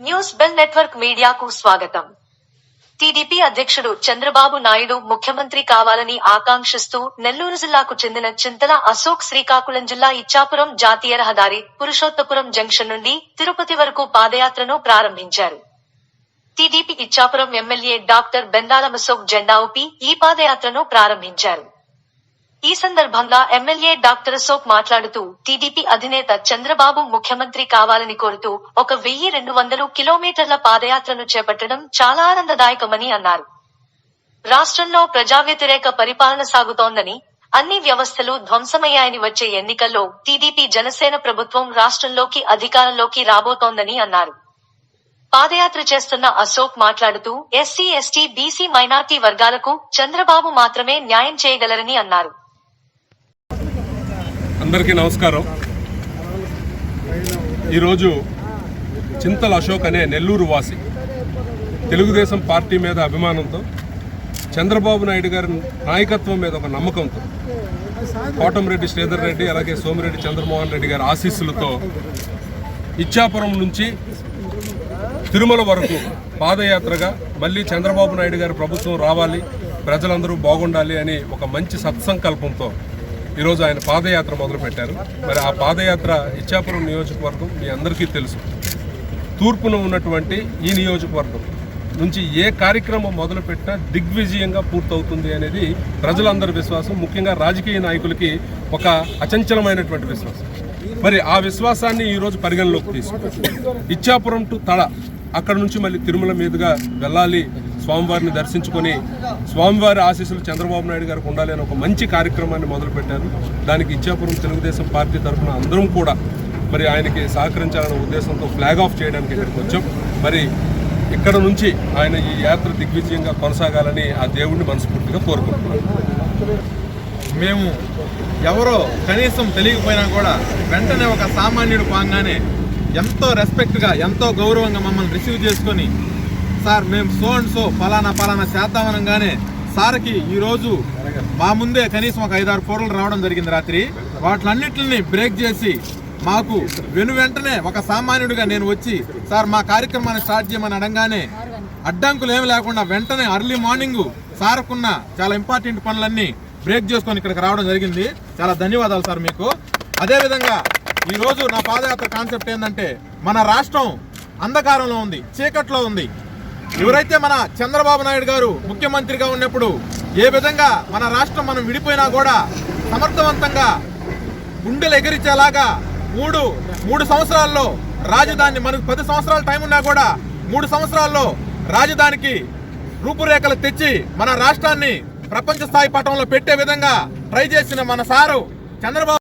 News bell network మీడియాకు స్వాగతం. TDP అధ్యక్షుడు చంద్రబాబు నాయుడు ముఖ్యమంత్రి కావాలని ఆకాంక్షిస్తూ నెల్లూరు జిల్లాకు చెందిన చింతల అశోక్ శ్రీకాకుళం జిల్లా ఇచ్చాపురం జాతీయ రహదారి పురుషోత్తపురం జంక్షన్ నుండి తిరుపతి వరకు పాదయాత్రను ప్రారంభించారు. TDP Ichchapuram MLA doctor Bendala Ashok జెండా ఊపి ఈ పాదయాత్రను ప్రారంభించారు. ఈ సందర్భంగా ఎమ్మెల్యే డాక్టర్ అశోక్ మాట్లాడుతూ టీడీపీ అధినేత చంద్రబాబు ముఖ్యమంత్రి కావాలని కోరుతూ ఒక వెయ్యి రెండు వందలు కిలోమీటర్ల పాదయాత్రను చేపట్టడం చాలా ఆనందదాయకమని అన్నారు. రాష్ట్రంలో ప్రజా వ్యతిరేక పరిపాలన సాగుతోందని అన్ని వ్యవస్థలు ధ్వంసమయ్యాయని వచ్చే ఎన్నికల్లో టీడీపీ జనసేన ప్రభుత్వం రాష్ట్రంలోకి అధికారంలోకి రాబోతోందని అన్నారు. పాదయాత్ర చేస్తున్న అశోక్ మాట్లాడుతూ ఎస్సీ ఎస్టీ బీసీ మైనార్టీ వర్గాలకు చంద్రబాబు మాత్రమే న్యాయం చేయగలరని అన్నారు. అందరికీ నమస్కారం. ఈరోజు చింతల అశోక్ అనే నెల్లూరు వాసి తెలుగుదేశం పార్టీ మీద అభిమానంతో చంద్రబాబు నాయుడు గారి నాయకత్వం మీద ఒక నమ్మకంతో కోటంరెడ్డి శ్రీధర్ రెడ్డి అలాగే సోమిరెడ్డి చంద్రమోహన్ రెడ్డి గారి ఆశీస్సులతో ఇచ్చాపురం నుంచి తిరుమల వరకు పాదయాత్రగా మళ్ళీ చంద్రబాబు నాయుడు గారి ప్రభుత్వం రావాలి ప్రజలందరూ బాగుండాలి అని ఒక మంచి సత్సంకల్పంతో ఈరోజు ఆయన పాదయాత్ర మొదలుపెట్టారు. మరి ఆ పాదయాత్ర ఇచ్చాపురం నియోజకవర్గం మీ అందరికీ తెలుసు. తూర్పున ఉన్నటువంటి ఈ నియోజకవర్గం నుంచి ఏ కార్యక్రమం మొదలుపెట్టినా దిగ్విజయంగా పూర్తవుతుంది అనేది ప్రజలందరి విశ్వాసం ముఖ్యంగా రాజకీయ నాయకులకి ఒక అచంచలమైనటువంటి విశ్వాసం. మరి ఆ విశ్వాసాన్ని ఈరోజు పరిగణలోకి తీసుకుంటాం ఇచ్చాపురం టు తడ అక్కడ నుంచి మళ్ళీ తిరుమల మీదుగా వెళ్ళాలి స్వామివారిని దర్శించుకొని స్వామివారి ఆశీస్సులు చంద్రబాబు నాయుడు గారికి ఉండాలి అని ఒక మంచి కార్యక్రమాన్ని మొదలుపెట్టారు. దానికి ఇచ్చాపురం తెలుగుదేశం పార్టీ తరఫున అందరం కూడా మరి ఆయనకి సహకరించాలనే ఉద్దేశంతో ఫ్లాగ్ ఆఫ్ చేయడానికి ఇక్కడికి వచ్చాం. మరి ఇక్కడ నుంచి ఆయన ఈ యాత్ర దిగ్విజయంగా కొనసాగాలని ఆ దేవుణ్ణి మనస్ఫూర్తిగా కోరుకుంటున్నాం. మేము ఎవరో కనీసం తెలియకపోయినా కూడా వెంటనే ఒక సామాన్యుడు పాంగానే ఎంతో రెస్పెక్ట్గా ఎంతో గౌరవంగా మమ్మల్ని రిసీవ్ చేసుకొని సార్ మేము సో అండ్ సో ఫలానా ఫలానా చేద్దామనగానే సార్కి ఈరోజు మా ముందే కనీసం ఒక ఐదారు ఫోటోలు రావడం జరిగింది రాత్రి. వాటిలన్నింటిని బ్రేక్ చేసి మాకు వెను వెంటనే ఒక సామాన్యుడిగా నేను వచ్చి సార్ మా కార్యక్రమాన్ని స్టార్ట్ చేయమని అడగానే అడ్డంకులు ఏమి లేకుండా వెంటనే అర్లీ మార్నింగ్ సార్కున్న చాలా ఇంపార్టెంట్ పనులన్నీ బ్రేక్ చేసుకొని ఇక్కడికి రావడం జరిగింది. చాలా ధన్యవాదాలు సార్ మీకు. అదేవిధంగా ఈరోజు నా పాదయాత్ర కాన్సెప్ట్ ఏంటంటే మన రాష్ట్రం అంధకారంలో ఉంది చీకట్లో ఉంది. ఎవరైతే మన చంద్రబాబు నాయుడు గారు ముఖ్యమంత్రిగా ఉన్నప్పుడు ఏ విధంగా మన రాష్ట్రం మనం విడిపోయినా కూడా సమర్థవంతంగా గుండెలు ఎగిరించేలాగా మూడు మూడు సంవత్సరాల్లో రాజధాని మనకు పది సంవత్సరాల టైం ఉన్నా కూడా మూడు సంవత్సరాల్లో రాజధానికి రూపురేఖలు తెచ్చి మన రాష్ట్రాన్ని ప్రపంచ స్థాయి పటంలో పెట్టే విధంగా ట్రై చేసిన మన సారు చంద్రబాబు